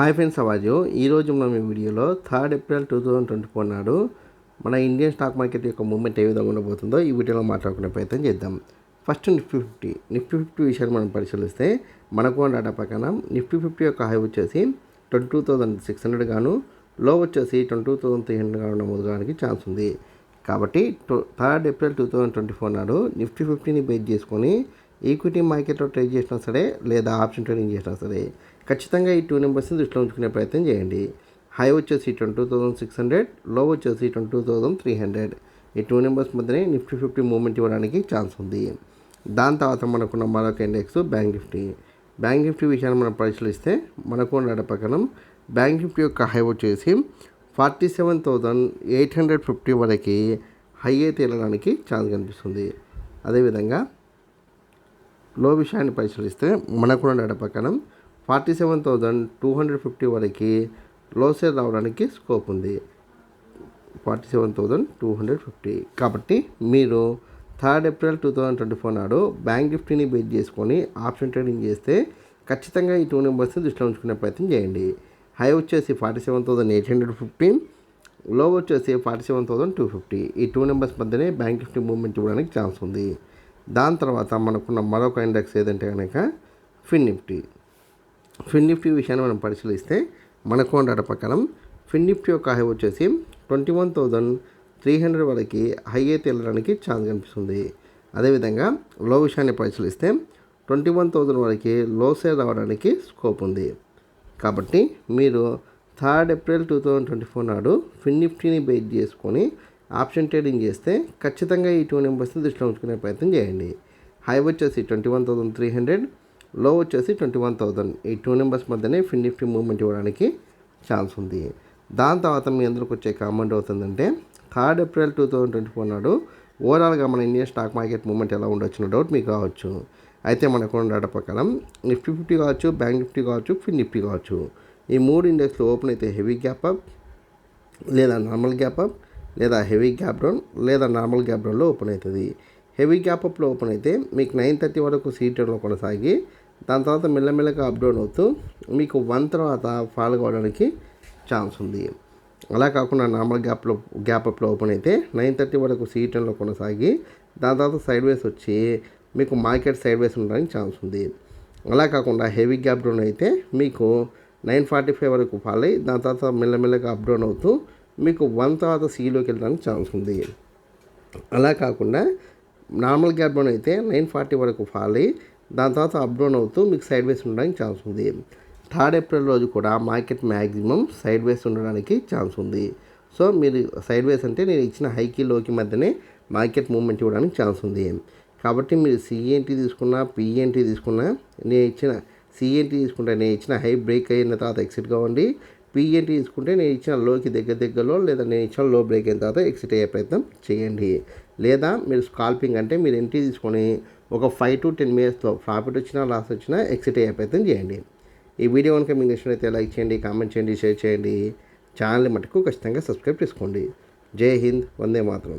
Hi friends అవాజు ఈరోజు మనం ఈ వీడియోలో third April two thousand twenty four నాడు మన ఇండియన్ స్టాక్ మార్కెట్ యొక్క మూమెంట్ ఏ విధంగా ఉండబోతుందో ఈ వీడియోలో మాట్లాడుకునే ప్రయత్నం చేద్దాం. First Nifty fifty Nifty fifty విషయాన్ని మనం పరిశీలిస్తే మనకు డేటా ప్రకారం నిఫ్టీ ఫిఫ్టీ యొక్క హై వచ్చేసి twenty two thousand six hundred గాను లో వచ్చేసి twenty two thousand three hundred గాను నమోదు కావడానికి ఛాన్స్ ఉంది. కాబట్టి third April two thousand twenty four నాడు నిఫ్టీ ఫిఫ్టీని బేస్ చేసుకొని ఈక్విటీ మార్కెట్లో ట్రేడ్ చేసినా సరే లేదా ఆప్షన్ ట్రేడింగ్ చేసినా సరే ఖచ్చితంగా ఈ టూ నెంబర్స్ని దృష్టిలో ఉంచుకునే ప్రయత్నం చేయండి. హై వచ్చేసి ట్వంటీ టూ థౌసండ్ సిక్స్ హండ్రెడ్లో వచ్చేసి twenty two thousand three hundred. ఈ టూ నెంబర్స్ మధ్యనే నిఫ్టీ ఫిఫ్టీ మూమెంట్ ఇవ్వడానికి ఛాన్స్ ఉంది. దాని తర్వాత మనకున్న మరొక index bank Nifty. Bank Nifty విషయాన్ని మనం పరిశీలిస్తే మనకు ఉన్న ప్రకారం బ్యాంక్ నిఫ్టీ యొక్క హై వచ్చేసి forty seven thousand eight hundred fifty వరకు హై అయితే వెళ్ళడానికి ఛాన్స్ కనిపిస్తుంది. అదేవిధంగా లో విషయాన్ని పరిశీలిస్తే మనకున్న డేటా ప్రకారం forty seven thousand two hundred fifty వరకు లో సేల్ రావడానికి స్కోప్ ఉంది. Forty seven thousand two hundred fifty. కాబట్టి మీరు third April two thousand twenty four నాడు బ్యాంక్ నిఫ్టీని బేస్ చేసుకొని ఆప్షన్ ట్రేడింగ్ చేస్తే ఖచ్చితంగా ఈ టూ నెంబర్స్ని దృష్టిలో ఉంచుకునే ప్రయత్నం చేయండి. హై వచ్చేసి forty seven thousand eight hundred ఫిఫ్టీన్లో వచ్చేసి forty seven thousand two fifty. ఈ టూ నెంబర్స్ మధ్యనే బ్యాంక్ నిఫ్టీ మూవ్మెంట్ చూడడానికి ఛాన్స్ ఉంది. దాని తర్వాత మనకున్న మరొక ఇండెక్స్ ఏదంటే కనుక ఫిన్ నిఫ్టీ ఫిన్ నిఫ్టీ విషయాన్ని మనం పరిశీలిస్తే మనకు డేటా ప్రకారం ఫిన్ నిఫ్టీ యొక్క హై వచ్చేసి twenty one thousand three hundred వరకు హై అయితే వెళ్ళడానికి ఛాన్స్ కనిపిస్తుంది. అదేవిధంగా లో విషయాన్ని పరిశీలిస్తే ట్వంటీ వన్ థౌజండ్ వరకు లో సేల్ రావడానికి స్కోప్ ఉంది. కాబట్టి మీరు third April two thousand twenty four నాడు ఫిన్ నిఫ్టీని బేట్ చేసుకొని ఆప్షన్ ట్రేడింగ్ చేస్తే ఖచ్చితంగా ఈ టూ నెంబర్స్ని దృష్టిలో ఉంచుకునే ప్రయత్నం చేయండి. హై వచ్చేసి ట్వంటీ వన్ థౌసండ్ త్రీ హండ్రెడ్లో వచ్చేసి ట్వంటీ వన్ థౌసండ్. ఈ టూ నెంబర్స్ మధ్యనే ఫిన్ నిఫ్టీ మూవ్మెంట్ ఇవ్వడానికి ఛాన్స్ ఉంది. దాని తర్వాత మీ అందరికి వచ్చే కామెంట్ అవుతుందంటే third April two thousand twenty four నాడు ఓవరాల్గా మన ఇండియన్ స్టాక్ మార్కెట్ మూవ్మెంట్ ఎలా ఉండొచ్చిన డౌట్ మీకు కావచ్చు. అయితే మనకు ఉన్న ప్రకారం నిఫ్టీ ఫిఫ్టీ కావచ్చు బ్యాంక్ నిఫ్టీ కావచ్చు ఫిన్ నిఫ్టీ కావచ్చు. ఈ మూడు ఇండెక్స్లు ఓపెన్ అయితే హెవీ గ్యాప్ అప్ లేదా నార్మల్ గ్యాప్ అప్ లేదా హెవీ గ్యాప్ డౌన్ లేదా నార్మల్ గ్యాప్ డౌన్లో ఓపెన్ అవుతుంది. హెవీ గ్యాప్ అప్లో ఓపెన్ అయితే మీకు నైన్ థర్టీ వరకు సీటర్లో కొనసాగి దాని తర్వాత మెల్లమెల్లగా అప్ డౌన్ అవుతూ మీకు వన్ తర్వాత ఫాల్ కావడానికి ఛాన్స్ ఉంది. అలా కాకుండా నార్మల్ గ్యాప్లో గ్యాప్ అప్లో ఓపెన్ అయితే నైన్ థర్టీ వరకు సీటర్లో కొనసాగి దాని తర్వాత సైడ్ వేస్ వచ్చి మీకు మార్కెట్ సైడ్ వేస్ ఉండడానికి ఛాన్స్ ఉంది. అలా కాకుండా హెవీ గ్యాప్ డౌన్ అయితే మీకు నైన్ ఫార్టీ ఫైవ్ వరకు ఫాల్ అయ్యి దాని తర్వాత మెల్లమెల్లగా అప్ డౌన్ అవుతూ మీకు వన్ తర్వాత సీలోకి వెళ్ళడానికి ఛాన్స్ ఉంది. అలా కాకుండా నార్మల్ గ్యాప్ డౌన్ అయితే నైన్ ఫార్టీ వరకు ఫాల్ అయ్యి దాని తర్వాత అప్ డౌన్ అవుతూ మీకు సైడ్ వేస్ ఉండడానికి ఛాన్స్ ఉంది. థర్డ్ ఏప్రిల్ రోజు కూడా మార్కెట్ మ్యాక్సిమం సైడ్ వేస్ ఉండడానికి ఛాన్స్ ఉంది. సో మీరు సైడ్ వేస్ అంటే నేను ఇచ్చిన హైకి లోకి మధ్యనే మార్కెట్ మూవ్మెంట్ ఇవ్వడానికి ఛాన్స్ ఉంది. కాబట్టి మీరు సిఎన్టీ తీసుకున్నా పిఎన్టీ తీసుకున్నా నేను ఇచ్చిన సిఎన్టీ తీసుకుంటే నేను ఇచ్చిన హై బ్రేక్ అయిన తర్వాత ఎక్సిట్ కావండి పిఎన్టీ తీసుకుంటే నేను ఇచ్చిన లోకి దగ్గర దగ్గరలో లేదా నేను ఇచ్చిన లో బ్రేక్ అయిన తర్వాత ఎక్సిట్ అయ్యే ప్రయత్నం చేయండి. లేదా మీరు స్కాల్పింగ్ అంటే మీరు ఎంట్రీ తీసుకొని ఒక ఫైవ్ టు టెన్ మినిట్స్లో ప్రాఫిట్ వచ్చినా లాస్ వచ్చినా ఎక్సిట్ అయ్యే ప్రయత్నం చేయండి. ఈ వీడియో కనుక మీకు నచ్చినట్లయితే లైక్ చేయండి కామెంట్ చేయండి షేర్ చేయండి. ఛానల్ మటుకు ఖచ్చితంగా సబ్స్క్రైబ్ చేసుకోండి. జై హింద్ వందే మాత్రం.